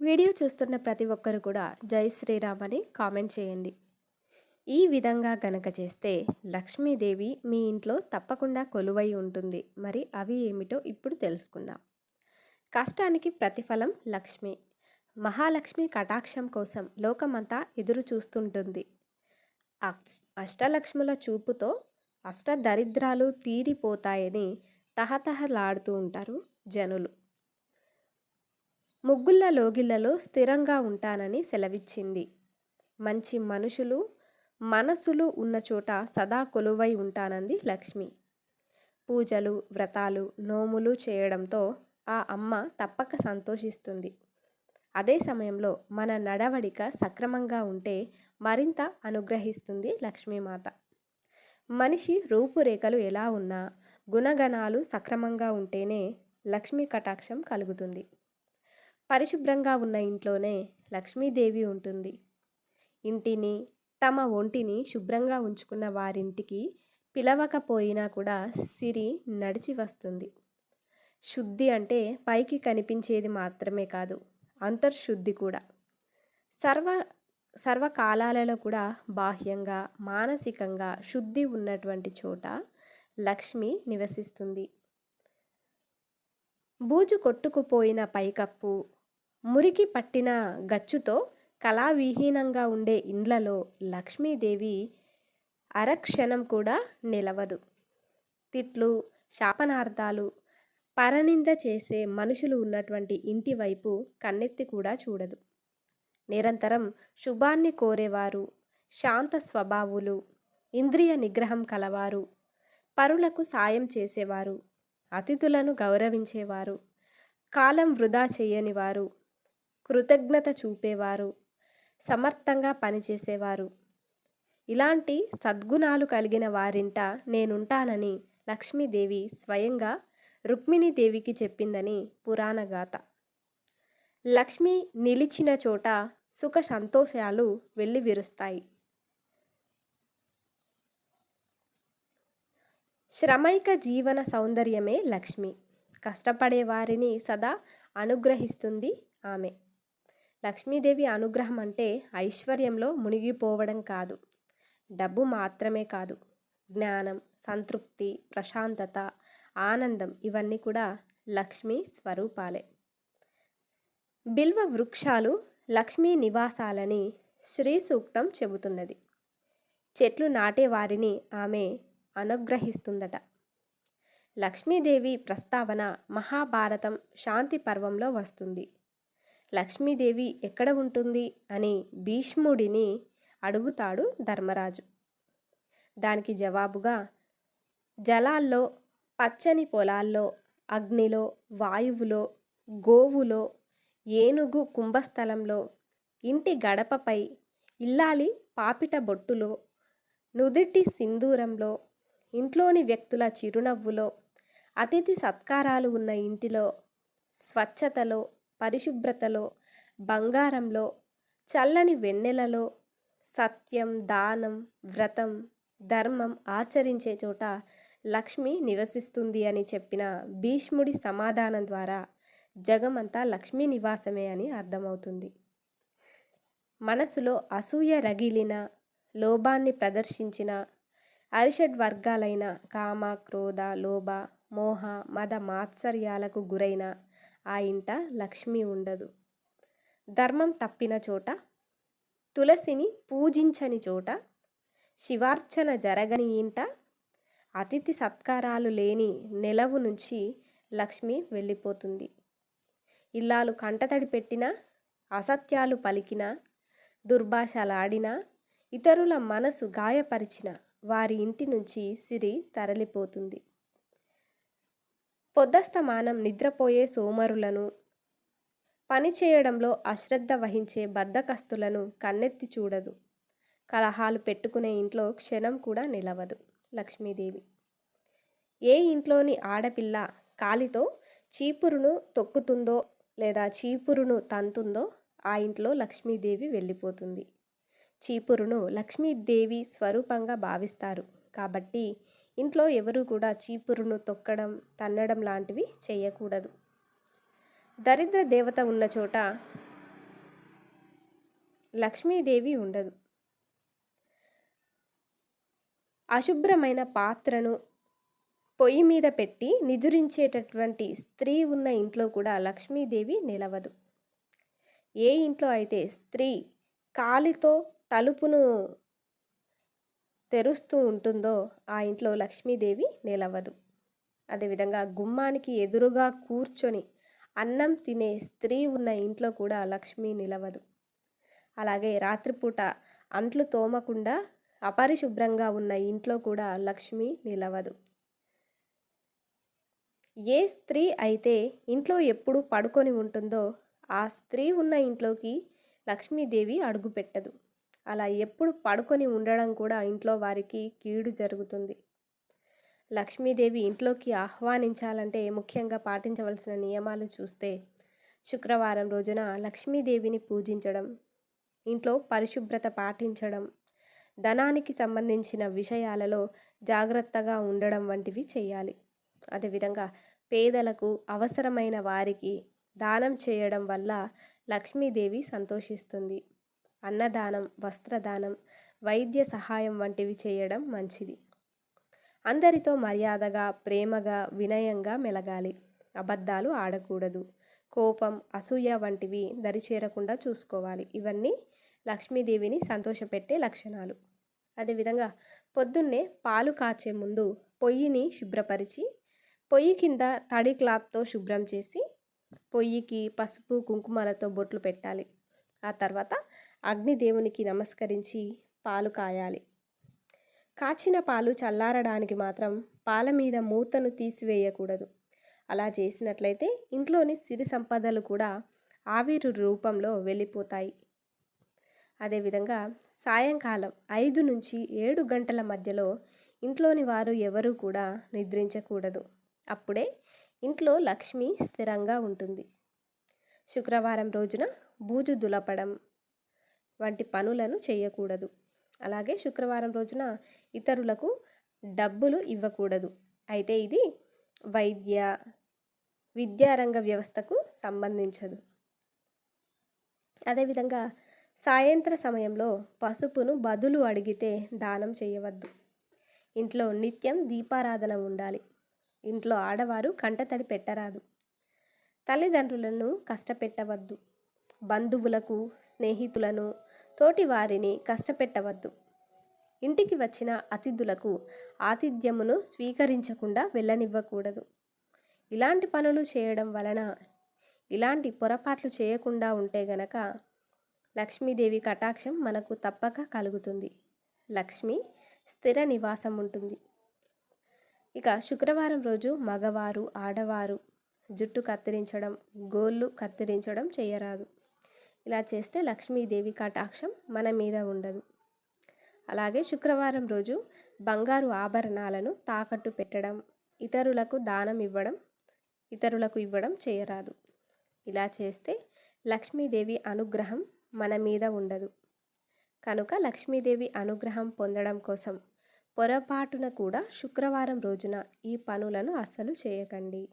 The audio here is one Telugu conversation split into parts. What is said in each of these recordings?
వీడియో చూస్తున్న ప్రతి ఒక్కరు కూడా జై శ్రీరామ్ అని కామెంట్ చేయండి. ఈ విధంగా గనక చేస్తే లక్ష్మీదేవి మీ ఇంట్లో తప్పకుండా కొలువై ఉంటుంది. మరి అవి ఏమిటో ఇప్పుడు తెలుసుకుందాం. కష్టానికి ప్రతిఫలం లక్ష్మి. మహాలక్ష్మి కటాక్షం కోసం లోకమంతా ఎదురు చూస్తుంటుంది. అష్టలక్ష్ముల చూపుతో అష్ట దరిద్రాలు తీరిపోతాయని తహతహలాడుతూ ఉంటారు జనులు. ముగ్గుళ్ళ లోగిళ్ళలో స్థిరంగా ఉంటానని సెలవిచ్చింది. మంచి మనుషులు మనసులు ఉన్న చోట సదా కొలువై ఉంటానంది లక్ష్మి. పూజలు వ్రతాలు నోములు చేయడంతో ఆ అమ్మ తప్పక సంతోషిస్తుంది. అదే సమయంలో మన నడవడిక సక్రమంగా ఉంటే మరింత అనుగ్రహిస్తుంది లక్ష్మీమాత. మనిషి రూపురేఖలు ఎలా ఉన్నా గుణగణాలు సక్రమంగా ఉంటేనే లక్ష్మీ కటాక్షం కలుగుతుంది. పరిశుభ్రంగా ఉన్న ఇంట్లోనే లక్ష్మీదేవి ఉంటుంది. ఇంటిని తమ ఒంటిని శుభ్రంగా ఉంచుకున్న వారింటికి పిలవకపోయినా కూడా సిరి నడిచి వస్తుంది. శుద్ధి అంటే పైకి కనిపించేది మాత్రమే కాదు అంతర్శుద్ధి కూడా. సర్వ సర్వకాలాలలో కూడా బాహ్యంగా మానసికంగా శుద్ధి ఉన్నటువంటి చోట లక్ష్మి నివసిస్తుంది. బూజు కొట్టుకుపోయిన పైకప్పు మురికి పట్టిన గచ్చుతో కళావిహీనంగా ఉండే ఇండ్లలో లక్ష్మీదేవి అరక్షణం కూడా నిలవదు. తిట్లు శాపనార్థాలు పరనింద చేసే మనుషులు ఉన్నటువంటి ఇంటి వైపు కన్నెత్తి కూడా చూడదు. నిరంతరం శుభాన్ని కోరేవారు శాంత స్వభావులు ఇంద్రియ నిగ్రహం కలవారు పరులకు సాయం చేసేవారు అతిథులను గౌరవించేవారు కాలం వృధా చేయనివారు కృతజ్ఞత చూపేవారు. సమర్థంగా పనిచేసేవారు. ఇలాంటి సద్గుణాలు కలిగిన వారింట నేనుంటానని లక్ష్మీదేవి స్వయంగా రుక్మిణీదేవికి చెప్పిందని పురాణ గాథ. లక్ష్మి నిలిచిన చోట సుఖ సంతోషాలు వెళ్ళి విరుస్తాయి శ్రమైక జీవన సౌందర్యమే లక్ష్మి. కష్టపడే వారిని సదా అనుగ్రహిస్తుంది ఆమె. లక్ష్మీదేవి అనుగ్రహం అంటే ఐశ్వర్యంలో మునిగిపోవడం కాదు. డబ్బు మాత్రమే కాదు. జ్ఞానం సంతృప్తి ప్రశాంతత ఆనందం ఇవన్నీ కూడా లక్ష్మీ స్వరూపాలే. బిల్వ వృక్షాలు లక్ష్మీ నివాసాలని శ్రీ సూక్తం చెబుతున్నది. చెట్లు నాటే వారిని ఆమె అనుగ్రహిస్తుందట. లక్ష్మీదేవి ప్రస్తావన మహాభారతం శాంతి పర్వంలో వస్తుంది. లక్ష్మీదేవి ఎక్కడ ఉంటుంది? అని భీష్ముడిని అడుగుతాడు ధర్మరాజు. దానికి జవాబుగా జలాల్లో పచ్చని పొలాల్లో అగ్నిలో వాయువులో గోవులో ఏనుగు కుంభస్థలంలో ఇంటి గడపపై ఇల్లాలి పాపిట బొట్టులో నుదిటి సింధూరంలో ఇంట్లోని వ్యక్తుల చిరునవ్వులో అతిథి సత్కారాలు ఉన్న ఇంటిలో స్వచ్ఛతలో పరిశుభ్రతలో బంగారంలో చల్లని వెన్నెలలో సత్యం దానం వ్రతం ధర్మం ఆచరించే చోట లక్ష్మి నివసిస్తుంది అని చెప్పిన భీష్ముడి సమాధానం ద్వారా జగమంతా లక్ష్మీ నివాసమే అని అర్థమవుతుంది. మనసులో అసూయ రగిలిన లోభాన్ని ప్రదర్శించిన అరిషడ్ వర్గాలైన కామ క్రోధ లోభ మోహ మద మాత్సర్యాలకు గురైన ఆ ఇంట లక్ష్మి ఉండదు. ధర్మం తప్పిన చోట తులసిని పూజించని చోట శివార్చన జరగని ఇంట అతిథి సత్కారాలు లేని నెలవు నుంచి లక్ష్మి వెళ్ళిపోతుంది. ఇల్లాలు కంటతడి పెట్టినా అసత్యాలు పలికినా దుర్భాషలాడినా ఇతరుల మనసు గాయపరిచిన వారి ఇంటి నుంచి సిరి తరలిపోతుంది. పొద్దస్తమానం నిద్రపోయే సోమరులను పని చేయడంలో అశ్రద్ధ వహించే బద్ధకస్తులను కన్నెత్తి చూడదు. కలహాలు పెట్టుకునే ఇంట్లో క్షణం కూడా నిలవదు. లక్ష్మీదేవి ఏ ఇంట్లోని ఆడపిల్ల కాలితో చీపురును తొక్కుతుందో లేదా చీపురును తంతుందో ఆ ఇంట్లో లక్ష్మీదేవి వెళ్ళిపోతుంది. చీపురును లక్ష్మీదేవి స్వరూపంగా భావిస్తారు. కాబట్టి ఇంట్లో ఎవరు కూడా చీపురును తొక్కడం తన్నడం లాంటివి చేయకూడదు. దరిద్ర దేవత ఉన్న చోట లక్ష్మీదేవి ఉండదు. అశుభ్రమైన పాత్రను పొయ్యి మీద పెట్టి నిదురించేటటువంటి స్త్రీ ఉన్న ఇంట్లో కూడా లక్ష్మీదేవి నిలవదు. ఏ ఇంట్లో అయితే స్త్రీ కాలితో తలుపును తెరుస్తూ ఉంటుందో ఆ ఇంట్లో లక్ష్మీదేవి నిలవదు. అదేవిధంగా గుమ్మానికి ఎదురుగా కూర్చొని అన్నం తినే స్త్రీ ఉన్న ఇంట్లో కూడా లక్ష్మి నిలవదు. అలాగే రాత్రిపూట అంట్లు తోమకుండా అపరిశుభ్రంగా ఉన్న ఇంట్లో కూడా లక్ష్మి నిలవదు. ఏ స్త్రీ అయితే ఇంట్లో ఎప్పుడు పడుకొని ఉంటుందో ఆ స్త్రీ ఉన్న ఇంట్లోకి లక్ష్మీదేవి అడుగుపెట్టదు. అలా ఎప్పుడు పడుకొని ఉండడం కూడా ఇంట్లో వారికి కీడు జరుగుతుంది. లక్ష్మీదేవి ఇంట్లోకి ఆహ్వానించాలంటే ముఖ్యంగా పాటించవలసిన నియమాలు చూస్తే శుక్రవారం రోజున లక్ష్మీదేవిని పూజించడం ఇంట్లో పరిశుభ్రత పాటించడం ధనానికి సంబంధించిన విషయాలలో జాగ్రత్తగా ఉండడం వంటివి చేయాలి. అదేవిధంగా పేదలకు అవసరమైన వారికి దానం చేయడం వల్ల లక్ష్మీదేవి సంతోషిస్తుంది. అన్నదానం వస్త్రదానం వైద్య సహాయం వంటివి చేయడం మంచిది. అందరితో మర్యాదగా ప్రేమగా వినయంగా మెలగాలి. అబద్ధాలు ఆడకూడదు. కోపం అసూయ వంటివి దరిచేరకుండా చూసుకోవాలి. ఇవన్నీ లక్ష్మీదేవిని సంతోషపెట్టే లక్షణాలు. అదేవిధంగా పొద్దున్నే పాలు కాచే ముందు పొయ్యిని శుభ్రపరిచి పొయ్యి కింద తడి క్లాత్తో శుభ్రం చేసి పొయ్యికి పసుపు కుంకుమాలతో బొట్లు పెట్టాలి. ఆ తర్వాత అగ్నిదేవునికి నమస్కరించి పాలు కాయాలి. కాచిన పాలు చల్లారడానికి మాత్రం పాల మీద మూతను తీసివేయకూడదు. అలా చేసినట్లయితే ఇంట్లోని సిరి సంపదలు కూడా ఆవిరు రూపంలో వెళ్ళిపోతాయి. అదేవిధంగా సాయంకాలం ఐదు నుంచి ఏడు గంటల మధ్యలో ఇంట్లోని వారు ఎవరూ కూడా నిద్రించకూడదు. అప్పుడే ఇంట్లో లక్ష్మి స్థిరంగా ఉంటుంది. శుక్రవారం రోజున బూజు దులపడం వంటి పనులను చేయకూడదు. అలాగే శుక్రవారం రోజున ఇతరులకు డబ్బులు ఇవ్వకూడదు. అయితే ఇది వైద్య విద్యారంగ వ్యవస్థకు సంబంధించదు. అదేవిధంగా సాయంత్ర సమయంలో పసుపును బదులు అడిగితే దానం చేయవద్దు. ఇంట్లో నిత్యం దీపారాధన ఉండాలి. ఇంట్లో ఆడవారు కంటతడి పెట్టరాదు. తల్లిదండ్రులను కష్టపెట్టవద్దు. బంధువులకు స్నేహితులను తోటి వారిని కష్టపెట్టవద్దు. ఇంటికి వచ్చిన అతిథులకు ఆతిథ్యమును స్వీకరించకుండా వెళ్ళనివ్వకూడదు. ఇలాంటి పనులు చేయడం వలన ఇలాంటి పొరపాట్లు చేయకుండా ఉంటే గనక లక్ష్మీదేవి కటాక్షం మనకు తప్పక కలుగుతుంది. లక్ష్మి స్థిర నివాసం ఉంటుంది. ఇక శుక్రవారం రోజు మగవారు ఆడవారు జుట్టు కత్తిరించడం గోళ్ళు కత్తిరించడం చేయరాదు. ఇలా చేస్తే లక్ష్మీదేవి కటాక్షం మన మీద ఉండదు. అలాగే శుక్రవారం రోజు బంగారు ఆభరణాలను తాకట్టు పెట్టడం ఇతరులకు దానం ఇవ్వడం ఇతరులకు ఇవ్వడం చేయరాదు. ఇలా చేస్తే లక్ష్మీదేవి అనుగ్రహం మన మీద ఉండదు. కనుక లక్ష్మీదేవి అనుగ్రహం పొందడం కోసం పొరపాటున కూడా శుక్రవారం రోజున ఈ పనులను అస్సలు చేయకండి.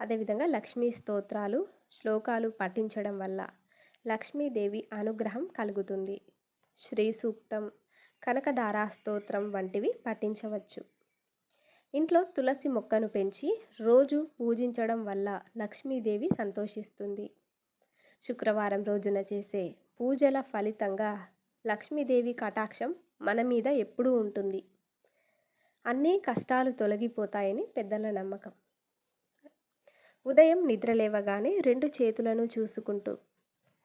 అదేవిధంగా లక్ష్మీ స్తోత్రాలు శ్లోకాలు పఠించడం వల్ల లక్ష్మీదేవి అనుగ్రహం కలుగుతుంది. శ్రీ సూక్తం కనకదారా స్తోత్రం వంటివి పఠించవచ్చు. ఇంట్లో తులసి మొక్కను పెంచి రోజు పూజించడం వల్ల లక్ష్మీదేవి సంతోషిస్తుంది. శుక్రవారం రోజున చేసే పూజల ఫలితంగా లక్ష్మీదేవి కటాక్షం మన మీద ఎప్పుడూ ఉంటుంది. అన్ని కష్టాలు తొలగిపోతాయని పెద్దల నమ్మకం. ఉదయం నిద్రలేవగానే రెండు చేతులను చూసుకుంటూ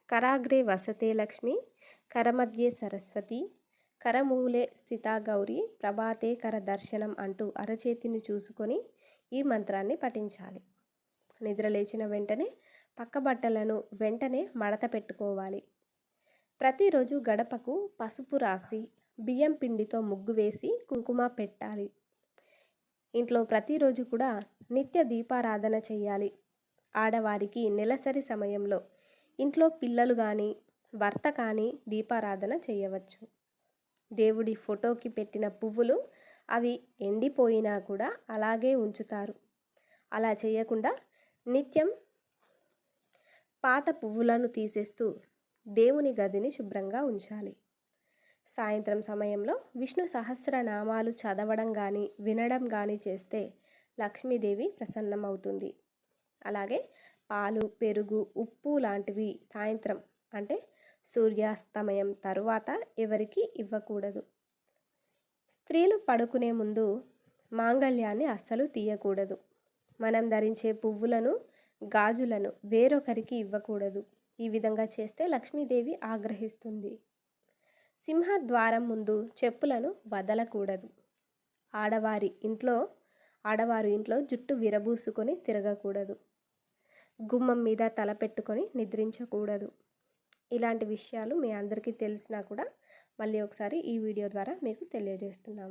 కరాగ్రే వసతే లక్ష్మి కరమధ్యే సరస్వతి కరమూలే స్థితా గౌరి ప్రభాతే కర దర్శనం అంటూ అరచేతిని చూసుకొని ఈ మంత్రాన్ని పఠించాలి. నిద్రలేచిన వెంటనే పక్క బట్టలను వెంటనే మడత పెట్టుకోవాలి. ప్రతిరోజు గడపకు పసుపు రాసి బియ్యం పిండితో ముగ్గు వేసి కుంకుమ పెట్టాలి. ఇంట్లో ప్రతిరోజు కూడా నిత్య దీపారాధన చేయాలి. ఆడవారికి నెలసరి సమయంలో ఇంట్లో పిల్లలు కానీ భర్త కానీ దీపారాధన చేయవచ్చు. దేవుడి ఫోటోకి పెట్టిన పువ్వులు అవి ఎండిపోయినా కూడా అలాగే ఉంచుతారు. అలా చేయకుండా నిత్యం పాత పువ్వులను తీసేస్తూ దేవుని గదిని శుభ్రంగా ఉంచాలి. సాయంత్రం సమయంలో విష్ణు సహస్రనామాలు చదవడం కానీ వినడం కానీ చేస్తే లక్ష్మీదేవి ప్రసన్నమవుతుంది. అలాగే పాలు పెరుగు ఉప్పు లాంటివి సాయంత్రం అంటే సూర్యాస్తమయం తరువాత ఎవరికి ఇవ్వకూడదు. స్త్రీలు పడుకునే ముందు మాంగళ్యాన్ని అస్సలు తీయకూడదు. మనం ధరించే పువ్వులను గాజులను వేరొకరికి ఇవ్వకూడదు. ఈ విధంగా చేస్తే లక్ష్మీదేవి ఆగ్రహిస్తుంది. సింహద్వారం ముందు చెప్పులను వదలకూడదు. ఆడవారి ఇంట్లో ఆడవారు ఇంట్లో జుట్టు విరబూసుకొని తిరగకూడదు. గుమ్మం మీద తల పెట్టుకొని నిద్రించకూడదు. ఇలాంటి విషయాలు మీ అందరికీ తెలిసినా కూడా మళ్ళీ ఒకసారి ఈ వీడియో ద్వారా మీకు తెలియజేస్తున్నాము.